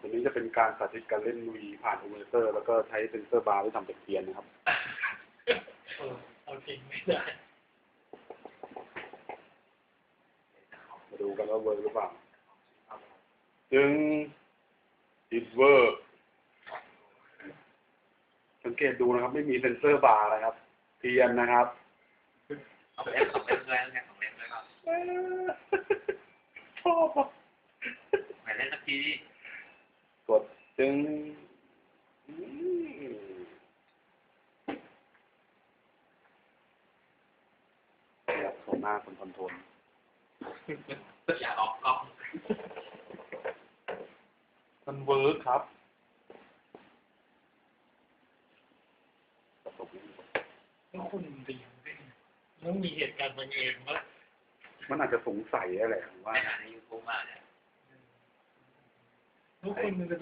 ตัวนี้จะเป็นการสาธิตการเล่นวีผ่านโอเวอร์เซอร์ แล้วก็ใช้เซนเซอร์บาร์ไว้ทำเป็นเทียนนะครับ เออเอาจริงไม่ได้มาดูกันว่าเวิร์กหรือเปล่าจึงอิดเวอร์สังเกตดูนะครับ ไม่มีเซนเซอร์บาร์นะครับ เทียนนะครับเอาเล่นสองเล่นด้วยแล้วไงสองเล่นด้วยก่อนชอบอะ ไปเล่นสักที กดจึงอืมอยากโชว์หน้าคนคอนโทรลอย่าออกกล้องมันเวิร์กครับแล้วคุณดีได้ไงแล้วมีเหตุการณ์บังเอิญว่ามันอาจจะสงสัยอะไรผมว่าไปหาในยูทูบมาเนี่ยทุกคนมันจะ